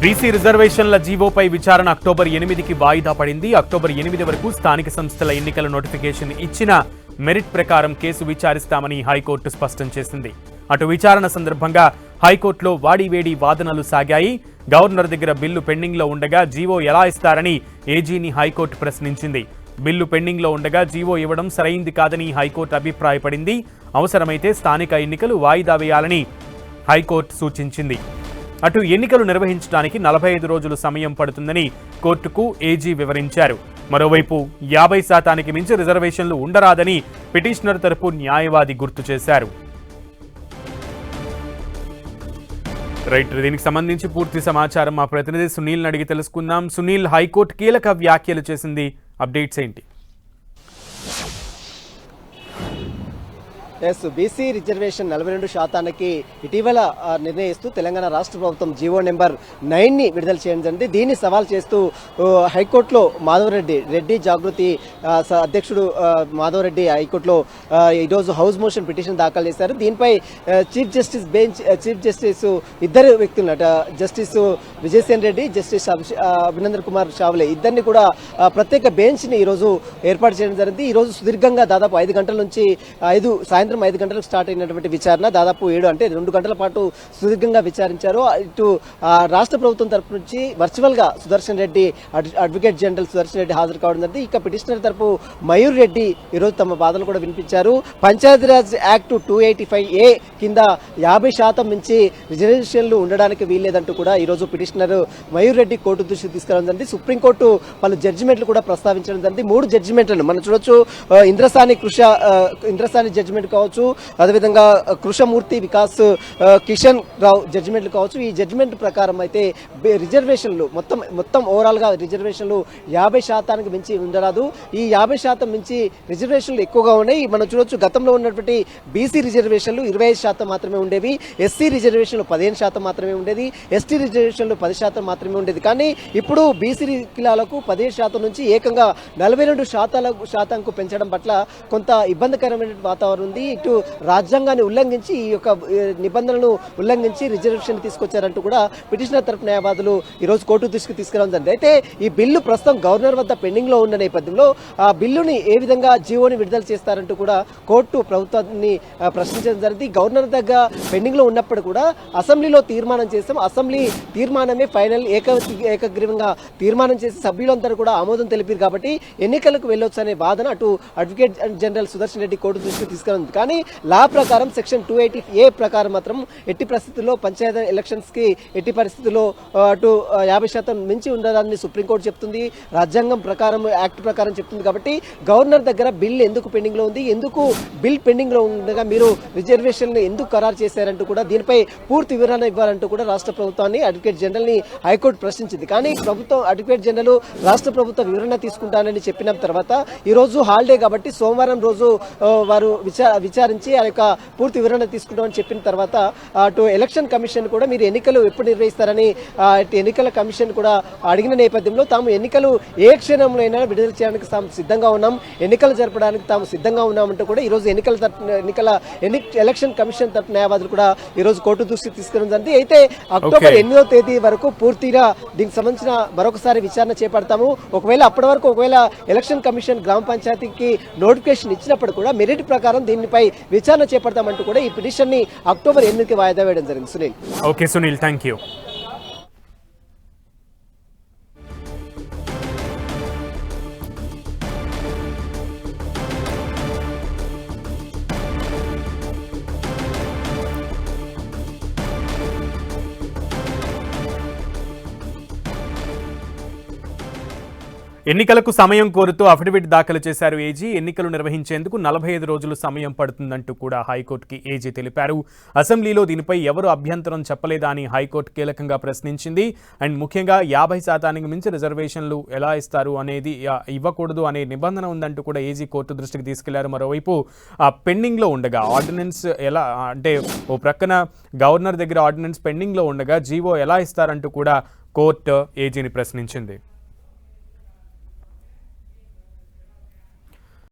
BC రిజర్వేషన్ల జీవోపై విచారణ October ఎనిమిదికి వాయిదా పడింది. అక్టోబర్ ఎనిమిది వరకు స్థానిక సంస్థల ఎన్నికల నోటిఫికేషన్ ఇచ్చిన మెరిట్ ప్రకారం కేసు విచారిస్తామని హైకోర్టు స్పష్టం చేసింది. అటు విచారణ సందర్భంగా హైకోర్టులో వాడివేడి వాదనలు సాగాయి. గవర్నర్ దగ్గర బిల్లు పెండింగ్లో ఉండగా జీవో ఎలా ఇస్తారని ఏజీని హైకోర్టు ప్రశ్నించింది. బిల్లు పెండింగ్లో ఉండగా జీవో ఇవ్వడం సరైంది కాదని హైకోర్టు అభిప్రాయపడింది. అవసరమైతే స్థానిక ఎన్నికలు వాయిదా వేయాలని హైకోర్టు సూచించింది. అటు ఎన్నికలు నిర్వహించడానికి నలభై ఐదు రోజులు సమయం పడుతుందని కోర్టుకు ఏజీ వివరించారు. మరోవైపు యాభై శాతానికి మించి రిజర్వేషన్లు ఉండరాదని పిటిషనర్ తరపు న్యాయవాది గుర్తు చేశారు. రైట్ దీనికి సంబంధించి పూర్తి సమాచారం మా ప్రతినిధి సునీల్ అడిగి తెలుసుకుందాం. సునీల్ హైకోర్టు కీలక వ్యాఖ్యలు చేసింది. అప్డేట్స్ ఏంటి? ఎస్ బీసీ రిజర్వేషన్ నలభై రెండు శాతానికి ఇటీవల నిర్ణయిస్తూ తెలంగాణ రాష్ట్ర ప్రభుత్వం జీవో నెంబర్ నైన్ని విడుదల చేయడం జరిగింది. దీన్ని సవాల్ చేస్తూ హైకోర్టులో మాధవరెడ్డి రెడ్డి జాగృతి అధ్యక్షుడు మాధవరెడ్డి హైకోర్టులో ఈరోజు హౌస్ మోషన్ పిటిషన్ దాఖలు చేశారు. దీనిపై chief justice bench chief justice ఇద్దరు వ్యక్తులు జస్టిస్ విజయసేన్ రెడ్డి జస్టిస్ అభినందన్ కుమార్ షావ్లే ఇద్దరిని కూడా ప్రత్యేక బెంచ్ని ఈరోజు ఏర్పాటు చేయడం జరిగింది. ఈ రోజు సుదీర్ఘంగా దాదాపు ఐదు గంటల నుంచి ఐదు సాయంత్రం ఐదు గంటలకు స్టార్ట్ అయినటువంటి విచారణ. దాదాపు ఏడు అంటే రెండు గంటల పాటు సుదీర్ఘంగా విచారించారు. ఇటు రాష్ట్ర ప్రభుత్వం తరపు నుంచి వర్చువల్గా సుదర్శన్ రెడ్డి అడ్వకేట్ జనరల్ సుదర్శన్ రెడ్డి హాజరు కావడం జరిగింది. ఇక పిటిషనర్ తరపు మయూర్ రెడ్డి ఈరోజు తమ బాధలు కూడా వినిపించారు. Panchayati Raj act two eighty five A కింద యాభై శాతం మించి రిజర్వేషన్లు ఉండడానికి వీల్లేదంటూ కూడా ఈరోజు పిటిషనర్ మయూర్ రెడ్డి కోర్టు దృష్టికి తీసుకురావడం జరిగింది. సుప్రీంకోర్టు పలు జడ్జిమెంట్లు కూడా ప్రస్తావించడం జరిగింది. మూడు జడ్జిమెంట్లను మనం చూడొచ్చు. ఇంద్రసాని కృష ఇంద్రసాని జడ్జిమెంట్ కావచ్చు. అదేవిధంగా ఆ, కృషమూర్తి వికాస్ కిషన్ రావు జడ్జిమెంట్లు కావచ్చు. ఈ జడ్జిమెంట్ ప్రకారం అయితే రిజర్వేషన్లు మొత్తం మొత్తం ఓవరాల్గా రిజర్వేషన్లు యాభై శాతానికి మించి ఉండరాదు. ఈ యాభై శాతం మించి రిజర్వేషన్లు ఎక్కువగా ఉన్నాయి. మనం చూడొచ్చు గతంలో ఉన్నటువంటి బీసీ రిజర్వేషన్లు ఇరవై ఐదు శాతం మాత్రమే ఉండేవి. ఎస్సీ రిజర్వేషన్లు పదిహేను శాతం మాత్రమే ఉండేది. ఎస్టీ రిజర్వేషన్లు పది శాతం మాత్రమే ఉండేది. కానీ ఇప్పుడు బీసీ కిలాలకు పదిహేను శాతం నుంచి ఏకంగా నలభై రెండు శాతాల శాతంకు పెంచడం పట్ల కొంత ఇబ్బందికరమైన వాతావరణం ఉంది. ఇటు రాజ్యాంగాన్ని ఉల్లంఘించి ఈ యొక్క నిబంధనలను ఉల్లంఘించి రిజర్వేషన్ తీసుకొచ్చారంటూ కూడా పిటిషనర్ తరపు న్యాయవాదులు ఈ రోజు కోర్టు దృష్టికి తీసుకురావడం జరిగింది. అయితే ఈ బిల్లు ప్రస్తుతం గవర్నర్ వద్ద పెండింగ్లో ఉన్న నేపథ్యంలో ఆ బిల్లుని ఏ విధంగా జీవోని విడుదల చేస్తారంటూ కూడా కోర్టు ప్రభుత్వాన్ని ప్రశ్నించడం జరిగింది. గవర్నర్ దగ్గర పెండింగ్లో ఉన్నప్పుడు కూడా అసెంబ్లీలో తీర్మానం చేస్తాం అసెంబ్లీ తీర్మానమే ఫైనల్ ఏక ఏకగ్రీవంగా తీర్మానం చేసి సభ్యులందరూ కూడా ఆమోదం తెలిపారు కాబట్టి ఎన్నికలకు వెళ్ళొచ్చు అనే బాధను అటు advocate general Sudarshan Reddy court దృష్టికి తీసుకురాఉంది కానీ లా ప్రకారం సెక్షన్ టూ ఎయిటీ ఏ ప్రకారం మాత్రం ఎట్టి పరిస్థితుల్లో పంచాయతీ ఎలక్షన్స్కి ఎట్టి పరిస్థితుల్లో అటు యాభై శాతం మించి ఉండదాన్ని సుప్రీంకోర్టు చెప్తుంది. రాజ్యాంగం ప్రకారం యాక్ట్ ప్రకారం చెప్తుంది కాబట్టి గవర్నర్ దగ్గర బిల్ ఎందుకు పెండింగ్లో ఉంది ఎందుకు బిల్ పెండింగ్లో ఉండగా మీరు రిజర్వేషన్ ఎందుకు ఖరారు చేశారంటూ కూడా దీనిపై పూర్తి వివరణ ఇవ్వాలంటూ కూడా రాష్ట్ర ప్రభుత్వాన్ని అడ్వకేట్ జనరల్ని హైకోర్టు ప్రశ్నించింది. కానీ ప్రభుత్వం అడ్వకేట్ జనరల్ రాష్ట్ర ప్రభుత్వ వివరణ తీసుకుంటానని చెప్పిన తర్వాత ఈ రోజు హాలిడే కాబట్టి సోమవారం రోజు వారు విచార విచారించి ఆ యొక్క పూర్తి వివరణ తీసుకుంటామని చెప్పిన తర్వాత అటు ఎలక్షన్ కమిషన్ కూడా మీరు ఎన్నికలు ఎప్పుడు నిర్వహిస్తారని ఎన్నికల కమిషన్ కూడా అడిగిన నేపథ్యంలో తాము ఎన్నికలు ఏ క్షణంలో అయినా విడుదల చేయడానికి తాము సిద్ధంగా ఉన్నాం. ఎన్నికలు జరపడానికి తాము సిద్ధంగా ఉన్నామంటూ కూడా ఈ రోజు ఎన్నికల తరపున ఎన్నికల ఎన్ని ఎలక్షన్ కమిషన్ తరపు న్యాయవాదులు కూడా ఈ రోజు కోర్టు దృష్టికి తీసుకురావడం జరిగింది. అయితే అక్టోబర్. ఎనిమిదో తేదీ వరకు పూర్తిగా దీనికి సంబంధించిన మరొకసారి విచారణ చేపడతాము. ఒకవేళ అప్పటి వరకు ఒకవేళ ఎలక్షన్ కమిషన్ గ్రామ పంచాయతీకి నోటిఫికేషన్ ఇచ్చినప్పుడు కూడా మెరిట్ ప్రకారం దీనిపై విచారణ చేపడతామంటూ కూడా ఈ పిటిషన్ని అక్టోబర్ ఎనిమిదికి వాయిదా వేయడం జరిగింది. Sunil. Okay Sunil thank you ఎన్నికలకు సమయం కోరుతూ అఫిడవిట్ దాఖలు చేశారు ఏజీ. ఎన్నికలు నిర్వహించేందుకు నలభై ఐదు రోజులు సమయం పడుతుందంటూ కూడా హైకోర్టుకి ఏజీ తెలిపారు. అసెంబ్లీలో దీనిపై ఎవరు అభ్యంతరం చెప్పలేదా అని హైకోర్టు కీలకంగా ప్రశ్నించింది. అండ్ ముఖ్యంగా యాభై శాతానికి మించి రిజర్వేషన్లు ఎలా ఇస్తారు అనేది ఇవ్వకూడదు అనే నిబంధన ఉందంటూ కూడా ఏజీ కోర్టు దృష్టికి తీసుకెళ్ళారు. మరోవైపు ఆ పెండింగ్లో ఉండగా ఆర్డినెన్స్ ఎలా అంటే ఓ ప్రక్కన గవర్నర్ దగ్గర ఆర్డినెన్స్ పెండింగ్లో ఉండగా జీవో ఎలా ఇస్తారంటూ కూడా కోర్టు ఏజీని ప్రశ్నించింది.